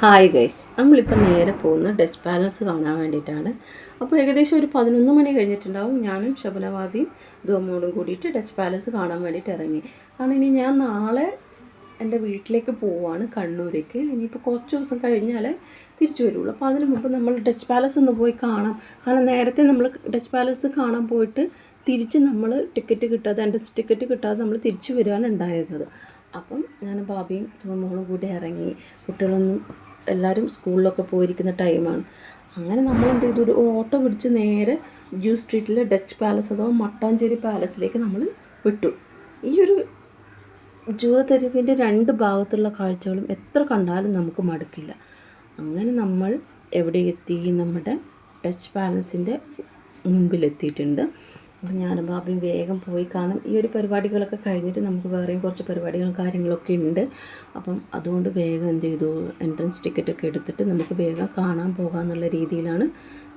Hi guys നമ്മളിപ്പോൾ നേരെ പോകുന്നത് ഡെസ്റ്റ് പാലസ് കാണാൻ വേണ്ടിയിട്ടാണ്. അപ്പോൾ ഏകദേശം ഒരു പതിനൊന്ന് മണി കഴിഞ്ഞിട്ടുണ്ടാവും. ഞാനും ശബനവാദിയും ദോമോടും കൂടിയിട്ട് ഡെസ്റ്റ് പാലസ് കാണാൻ വേണ്ടിയിട്ട് ഇറങ്ങി. കാരണം ഇനി ഞാൻ നാളെ എന്റെ വീട്ടിലേക്ക് പോവാണ് കണ്ണൂരേക്ക്. ഇനിയിപ്പോൾ കുറച്ച് ദിവസം കഴിഞ്ഞാലേ തിരിച്ചു വരുള്ളൂ. അപ്പോൾ അതിന് മുമ്പ് നമ്മൾ ഡച്ച് പാലസ് ഒന്ന് പോയി കാണാം. കാരണം നേരത്തെ നമ്മൾ ഡച്ച് പാലസ് കാണാൻ പോയിട്ട് തിരിച്ച് നമ്മൾ ടിക്കറ്റ് കിട്ടാതെ എന്റെ ടിക്കറ്റ് കിട്ടാതെ നമ്മൾ തിരിച്ചു വരികയാണ് ഉണ്ടായിരുന്നത്. അപ്പം ഞാൻ ബാബിയും മോളും കൂടി ഇറങ്ങി കുട്ടികളൊന്നും എല്ലാവരും സ്കൂളിലൊക്കെ പോയിരിക്കുന്ന ടൈമാണ്. അങ്ങനെ നമ്മൾ എന്ത് ചെയ്തു? ഒരു ഓട്ടോ പിടിച്ച് നേരെ ജൂ സ്ട്രീറ്റിലെ ഡച്ച് പാലസ് അഥവാ മട്ടാഞ്ചേരി പാലസിലേക്ക് നമ്മൾ വിട്ടു. ഈ ഒരു ജൂതത്തെരുവിന്റെ രണ്ട് ഭാഗത്തുള്ള കാഴ്ചകളും എത്ര കണ്ടാലും നമുക്ക് മടുക്കില്ല. അങ്ങനെ നമ്മൾ എവിടെ എത്തി? നമ്മുടെ ടച്ച് പാലസിന്റെ മുൻപിലെത്തിയിട്ടുണ്ട്. അപ്പം ഞാനും ബാബയും വേഗം പോയി കാണും. ഈ ഒരു പരിപാടികളൊക്കെ കഴിഞ്ഞിട്ട് നമുക്ക് വേറെയും കുറച്ച് പരിപാടികളും കാര്യങ്ങളൊക്കെ ഉണ്ട്. അപ്പം അതുകൊണ്ട് വേഗം എന്ത് ചെയ്തു? എൻട്രൻസ് ടിക്കറ്റൊക്കെ എടുത്തിട്ട് നമുക്ക് വേഗം കാണാൻ പോകാമെന്നുള്ള രീതിയിലാണ്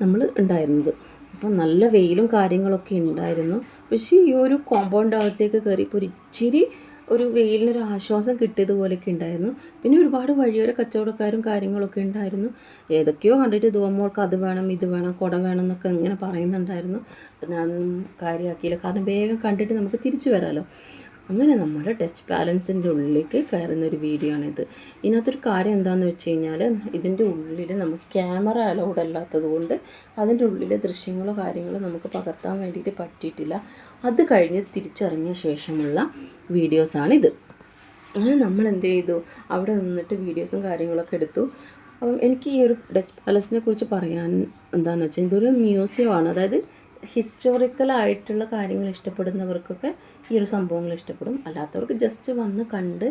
നമ്മൾ ഉണ്ടായിരുന്നത്. അപ്പം നല്ല വെയിലും കാര്യങ്ങളൊക്കെ ഉണ്ടായിരുന്നു. പക്ഷേ ഈ ഒരു കോമ്പൗണ്ട് അകത്തേക്ക് കയറിയപ്പോൾ ഒരു ഇച്ചിരി ഒരു വെയിലിനൊരു ആശ്വാസം കിട്ടിയതുപോലെയൊക്കെ ഉണ്ടായിരുന്നു. പിന്നെ ഒരുപാട് വഴിയോര കച്ചവടക്കാരും കാര്യങ്ങളൊക്കെ ഉണ്ടായിരുന്നു. ഏതൊക്കെയോ കണ്ടിട്ട് ദോമോൾക്ക് അത് വേണം ഇത് വേണം കുട വേണം എന്നൊക്കെ ഇങ്ങനെ പറയുന്നുണ്ടായിരുന്നു. ഞാൻ കാര്യമാക്കിയില്ല. കാരണം വേഗം കണ്ടിട്ട് നമുക്ക് തിരിച്ചു വരാമല്ലോ അങ്ങനെ നമ്മുടെ ടച്ച് ബാലൻസിന്റെ ഉള്ളിലേക്ക് കയറുന്ന ഒരു വീഡിയോ ആണിത്. ഇതിനകത്തൊരു കാര്യം എന്താണെന്ന് വെച്ച് കഴിഞ്ഞാൽ ഇതിന്റെ ഉള്ളിൽ നമുക്ക് ക്യാമറ അലൗഡ് അല്ലാത്തത് കൊണ്ട് അതിന്റെ ഉള്ളിലെ ദൃശ്യങ്ങളോ കാര്യങ്ങളോ നമുക്ക് പകർത്താൻ വേണ്ടിയിട്ട് പറ്റിയിട്ടില്ല. അത് കഴിഞ്ഞ് തിരിച്ചറിഞ്ഞ ശേഷമുള്ള വീഡിയോസാണിത്. അങ്ങനെ നമ്മൾ എന്ത് ചെയ്തു അവിടെ നിന്നിട്ട് വീഡിയോസും കാര്യങ്ങളൊക്കെ എടുത്തു. അപ്പം എനിക്ക് ഈ ഒരു ഡച്ച് പാലസിനെ കുറിച്ച് പറയാൻ എന്താണെന്ന് വെച്ചാൽ ഇതൊരു മ്യൂസിയമാണ്. അതായത് ഹിസ്റ്റോറിക്കലായിട്ടുള്ള കാര്യങ്ങൾ ഇഷ്ടപ്പെടുന്നവർക്കൊക്കെ ഈ ഒരു സംഭവങ്ങൾ ഇഷ്ടപ്പെടും. അല്ലാത്തവർക്ക് ജസ്റ്റ് വന്ന് കണ്ട്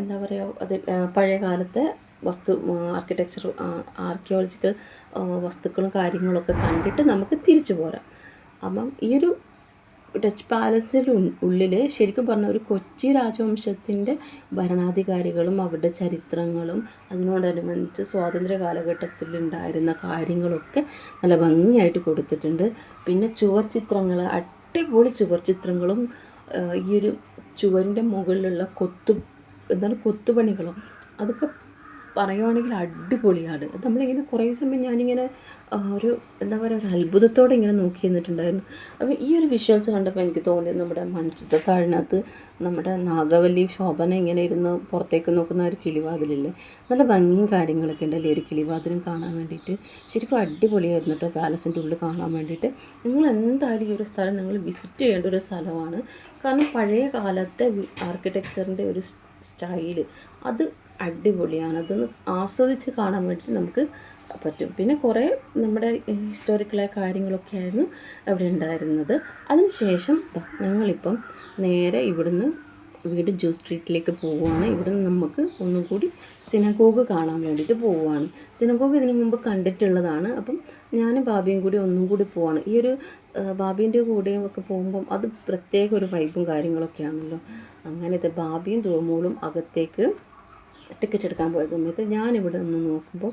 എന്താ പറയുക അത് പഴയ കാലത്തെ വസ്തു ആർക്കിടെക്ചർ ആർക്കിയോളജിക്കൽ വസ്തുക്കളും കാര്യങ്ങളൊക്കെ കണ്ടിട്ട് നമുക്ക് തിരിച്ചു പോരാം. അപ്പം ഈ ഒരു ഡച്ച് പാലസിന് ഉള്ളിൽ ശരിക്കും പറഞ്ഞ ഒരു കൊച്ചി രാജവംശത്തിന്റെ ഭരണാധികാരികളും അവരുടെ ചരിത്രങ്ങളും അതിനോടനുബന്ധിച്ച് സ്വാതന്ത്ര്യ കാലഘട്ടത്തിൽ ഉണ്ടായിരുന്ന കാര്യങ്ങളൊക്കെ നല്ല ഭംഗിയായിട്ട് കൊടുത്തിട്ടുണ്ട്. പിന്നെ ചുവർ ചിത്രങ്ങൾ അടിപൊളി ചുവർ ചിത്രങ്ങളും ഈ ഒരു ചുവരിന്റെ മുകളിലുള്ള കൊത്തു എന്താണ് കൊത്തുപണികളും അതൊക്കെ പറയുവാണെങ്കിൽ അടിപൊളിയാണ് നമ്മളിങ്ങനെ കുറേ സമയം ഞാനിങ്ങനെ ഒരു എന്താ പറയുക ഒരു അത്ഭുതത്തോടെ ഇങ്ങനെ നോക്കി നിന്നിട്ടുണ്ടായിരുന്നു. അപ്പോൾ ഈ ഒരു വിഷ്വൽസ് കണ്ടപ്പോൾ എനിക്ക് തോന്നിയത് നമ്മുടെ മൺചിത്ര താഴിനകത്ത് നമ്മുടെ നാഗവല്ലി ശോഭന ഇങ്ങനെ ഇരുന്ന് പുറത്തേക്ക് നോക്കുന്ന ഒരു കിളിവാതിലില്ലേ? നല്ല ഭംഗിയും കാര്യങ്ങളൊക്കെ ഉണ്ടല്ലേ ഒരു കിളിവാതിലും കാണാൻ വേണ്ടിയിട്ട്? ശരിക്കും അടിപൊളിയായിരുന്നു കേട്ടോ പാലസിന്റെ ഉള്ളിൽ കാണാൻ വേണ്ടിയിട്ട്. നിങ്ങൾ എന്തായാലും ഈ ഒരു സ്ഥലം നിങ്ങൾ വിസിറ്റ് ചെയ്യേണ്ട ഒരു സ്ഥലമാണ്. കാരണം പഴയ കാലത്തെ ആർക്കിടെക്ചറിന്റെ ഒരു സ്റ്റൈൽ അത് അടിപൊളിയാണ് അതൊന്ന് ആസ്വദിച്ച് കാണാൻ വേണ്ടിയിട്ട് നമുക്ക് പറ്റും. പിന്നെ കുറേ നമ്മുടെ ഹിസ്റ്റോറിക്കലായ കാര്യങ്ങളൊക്കെ ആയിരുന്നു അവിടെ ഉണ്ടായിരുന്നത്. അതിനുശേഷം ഞങ്ങളിപ്പം നേരെ ഇവിടുന്ന് വീട് ജൂ സ്ട്രീറ്റിലേക്ക് പോവുകയാണ്. ഇവിടെ നിന്ന് നമുക്ക് ഒന്നും കൂടി സിനഗോഗ് കാണാൻ വേണ്ടിയിട്ട് പോവുകയാണ്. സിനഗോഗ് ഇതിനു മുമ്പ് കണ്ടിട്ടുള്ളതാണ്. അപ്പം ഞാനും ബാബിയും കൂടി ഒന്നും കൂടി പോവാണ്. ഈ ഒരു ബാബീന്റെ കൂടെയും ഒക്കെ പോകുമ്പം അത് പ്രത്യേക ഒരു വൈബും കാര്യങ്ങളൊക്കെയാണല്ലോ. അങ്ങനെ ഇത് ബാബിയും തോമോളും അകത്തേക്ക് ടിക്കറ്റ് എടുക്കാൻ പോയ സമയത്ത് ഞാനിവിടെ നിന്ന് നോക്കുമ്പോൾ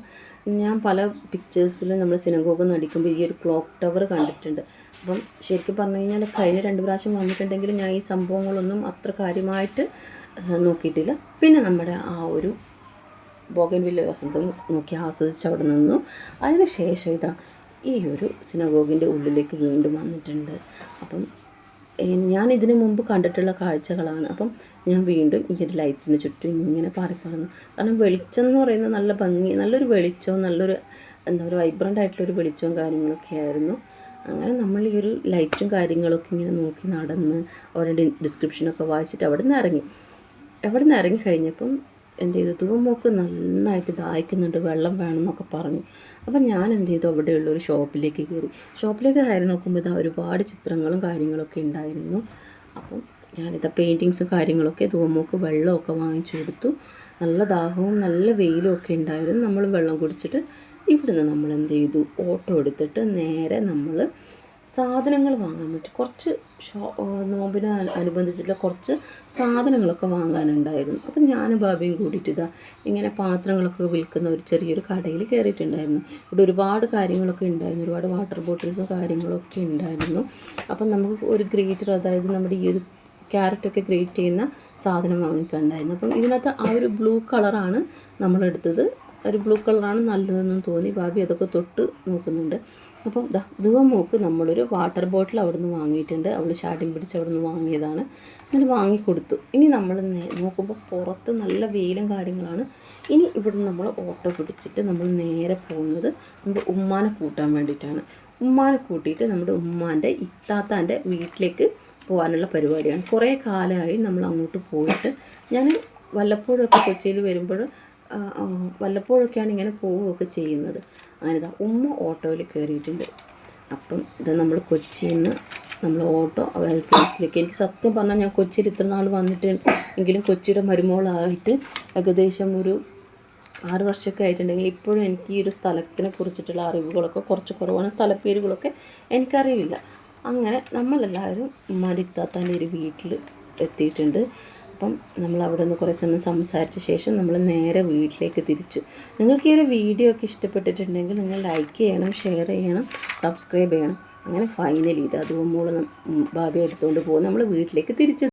ഞാൻ പല പിക്ചേഴ്സിലും നമ്മൾ സിനഗോഗ് നടിക്കുമ്പോൾ ഈ ഒരു ക്ലോക്ക് ടവർ കണ്ടിട്ടുണ്ട്. അപ്പം ശരിക്കും പറഞ്ഞു കഴിഞ്ഞാൽ കഴിഞ്ഞ രണ്ട് പ്രാവശ്യം വന്നിട്ടുണ്ടെങ്കിലും ഞാൻ ഈ സംഭവങ്ങളൊന്നും അത്ര കാര്യമായിട്ട് നോക്കിയിട്ടില്ല. പിന്നെ നമ്മുടെ ആ ഒരു ബോഗൻവില്ല വസന്തം നോക്കി ആസ്വദിച്ച് അവിടെ നിന്നു. അതിന് ശേഷം ഇതാ ഈ ഒരു സിനഗോഗിന്റെ ഉള്ളിലേക്ക് വീണ്ടും വന്നിട്ടുണ്ട്. അപ്പം ഞാൻ ഇതിനു മുമ്പ് കണ്ടിട്ടുള്ള കാഴ്ചകളാണ്. അപ്പം ഞാൻ വീണ്ടും ഈ ഒരു ലൈറ്റ്സിന് ചുറ്റും ഇങ്ങനെ പാറിപ്പറന്നു കാരണം വെളിച്ചം എന്ന് പറയുന്നത് നല്ല ഭംഗി നല്ലൊരു വെളിച്ചവും നല്ലൊരു എന്താ പറയുക വൈബ്രന്റ് ആയിട്ടുള്ളൊരു വെളിച്ചവും കാര്യങ്ങളൊക്കെ ആയിരുന്നു. അങ്ങനെ നമ്മൾ ഈ ഒരു ലൈറ്റും കാര്യങ്ങളൊക്കെ ഇങ്ങനെ നോക്കി നടന്ന് അവരുടെ ഡിസ്ക്രിപ്ഷനൊക്കെ വായിച്ചിട്ട് അവിടെ നിന്ന് ഇറങ്ങി. അവിടെ നിന്ന് ഇറങ്ങി കഴിഞ്ഞപ്പം എന്ത് ചെയ്തു തൂമോക്ക് നന്നായിട്ട് ദാഹിക്കുന്നുണ്ട്. വെള്ളം വേണം എന്നൊക്കെ പറഞ്ഞു. അപ്പം ഞാൻ എന്ത് ചെയ്തു അവിടെയുള്ള ഒരു ഷോപ്പിലേക്ക് കയറി. ഷോപ്പിലേക്ക് കയറി നോക്കുമ്പോൾ ഇതാ ഒരുപാട് ചിത്രങ്ങളും കാര്യങ്ങളൊക്കെ ഉണ്ടായിരുന്നു. അപ്പം ഞാനിതാ പെയിന്റിങ്സും കാര്യങ്ങളൊക്കെ തൂമൂക്ക് വെള്ളമൊക്കെ വാങ്ങിച്ചു കൊടുത്തു നല്ല ദാഹവും നല്ല വെയിലും ഒക്കെ ഉണ്ടായിരുന്നു. നമ്മൾ വെള്ളം കുടിച്ചിട്ട് ഇവിടുന്ന് നമ്മൾ എന്ത് ചെയ്തു ഓട്ടോ എടുത്തിട്ട് നേരെ നമ്മൾ സാധനങ്ങൾ വാങ്ങാൻ പറ്റും. കുറച്ച് ഷോ നോമ്പിന് അനുബന്ധിച്ചിട്ടുള്ള കുറച്ച് സാധനങ്ങളൊക്കെ വാങ്ങാനുണ്ടായിരുന്നു. അപ്പം ഞാനും ബാബയും കൂടിയിട്ട് ഇതാ ഇങ്ങനെ പാത്രങ്ങളൊക്കെ വിൽക്കുന്ന ഒരു ചെറിയൊരു കടയിൽ കയറിയിട്ടുണ്ടായിരുന്നു. ഇവിടെ ഒരുപാട് കാര്യങ്ങളൊക്കെ ഉണ്ടായിരുന്നു. ഒരുപാട് വാട്ടർ ബോട്ടിൽസും കാര്യങ്ങളൊക്കെ ഉണ്ടായിരുന്നു. അപ്പം നമുക്ക് ഒരു ഗ്രേറ്റർ അതായത് നമ്മുടെ ഈ ഒരു ക്യാരറ്റൊക്കെ ഗ്രേറ്റ് ചെയ്യുന്ന സാധനം വാങ്ങിക്കണ്ടായിരുന്നു അപ്പം ഇതിനകത്ത് ആ ഒരു ബ്ലൂ കളറാണ് നമ്മളെടുത്തത്. ഒരു ബ്ലൂ കളറാണ് നല്ലതെന്ന് തോന്നി. ഭാവി അതൊക്കെ തൊട്ട് നോക്കുന്നുണ്ട്. അപ്പം ദാ ദുവമോക്ക് നമ്മളൊരു വാട്ടർ ബോട്ടിൽ അവിടെ നിന്ന് വാങ്ങിയിട്ടുണ്ട്. അവൾ ചാടിയും പിടിച്ച് അവിടെ നിന്ന് വാങ്ങിയതാണ്. അങ്ങനെ വാങ്ങിക്കൊടുത്തു. ഇനി നമ്മൾ നോക്കുമ്പോൾ പുറത്ത് നല്ല വെയിലും കാര്യങ്ങളാണ്. ഇനി ഇവിടെ നമ്മൾ ഓട്ടോ പിടിച്ചിട്ട് നമ്മൾ നേരെ പോകുന്നത് നമ്മുടെ ഉമ്മാനെ കൂട്ടാൻ വേണ്ടിയിട്ടാണ്. ഉമ്മാനെ കൂട്ടിയിട്ട് നമ്മുടെ ഉമ്മാന്റെ ഇത്താത്താന്റെ വീട്ടിലേക്ക് പോകാനുള്ള പരിപാടിയാണ്. കുറേ കാലമായി നമ്മൾ അങ്ങോട്ട് പോയിട്ട് ഞാൻ വല്ലപ്പോഴൊക്കെ കൊച്ചിയിൽ വരുമ്പോൾ വല്ലപ്പോഴൊക്കെയാണ് ഇങ്ങനെ പോവുകയൊക്കെ ചെയ്യുന്നത്. അങ്ങനെ ഇതാ ഉമ്മ ഓട്ടോയിൽ കയറിയിട്ടുണ്ട്. അപ്പം ഇത് നമ്മൾ കൊച്ചിയിൽ നിന്ന് നമ്മൾ ഓട്ടോ ഹെൽപ്പേഴ്സിലേക്ക് എനിക്ക് സത്യം പറഞ്ഞാൽ ഞാൻ കൊച്ചിയിൽ ഇത്ര നാൾ വന്നിട്ട് എങ്കിലും കൊച്ചിയുടെ മരുമോളായിട്ട് ഏകദേശം ഒരു ആറ് വർഷമൊക്കെ ആയിട്ടുണ്ടെങ്കിൽ ഇപ്പോഴും എനിക്ക് ഈ ഒരു സ്ഥലത്തിനെ കുറിച്ചിട്ടുള്ള അറിവുകളൊക്കെ കുറച്ച് കുറവാണ് സ്ഥലപ്പേരുകളൊക്കെ എനിക്കറിയില്ല. അങ്ങനെ നമ്മളെല്ലാവരും മരിത്താത്താന്റെ ഒരു വീട്ടിൽ എത്തിയിട്ടുണ്ട്. അപ്പം നമ്മൾ അവിടെ നിന്ന് കുറേ സമയം സംസാരിച്ച ശേഷം നമ്മൾ നേരെ വീട്ടിലേക്ക് തിരിച്ചു. നിങ്ങൾക്ക് ഈ ഒരു വീഡിയോ ഒക്കെ ഇഷ്ടപ്പെട്ടിട്ടുണ്ടെങ്കിൽ നിങ്ങൾ ലൈക്ക് ചെയ്യണം ഷെയർ ചെയ്യണം സബ്സ്ക്രൈബ് ചെയ്യണം. അങ്ങനെ ഫൈനലി ഇത് അതുപോലെ ഭാവി എടുത്തുകൊണ്ട് പോകും നമ്മൾ വീട്ടിലേക്ക് തിരിച്ച്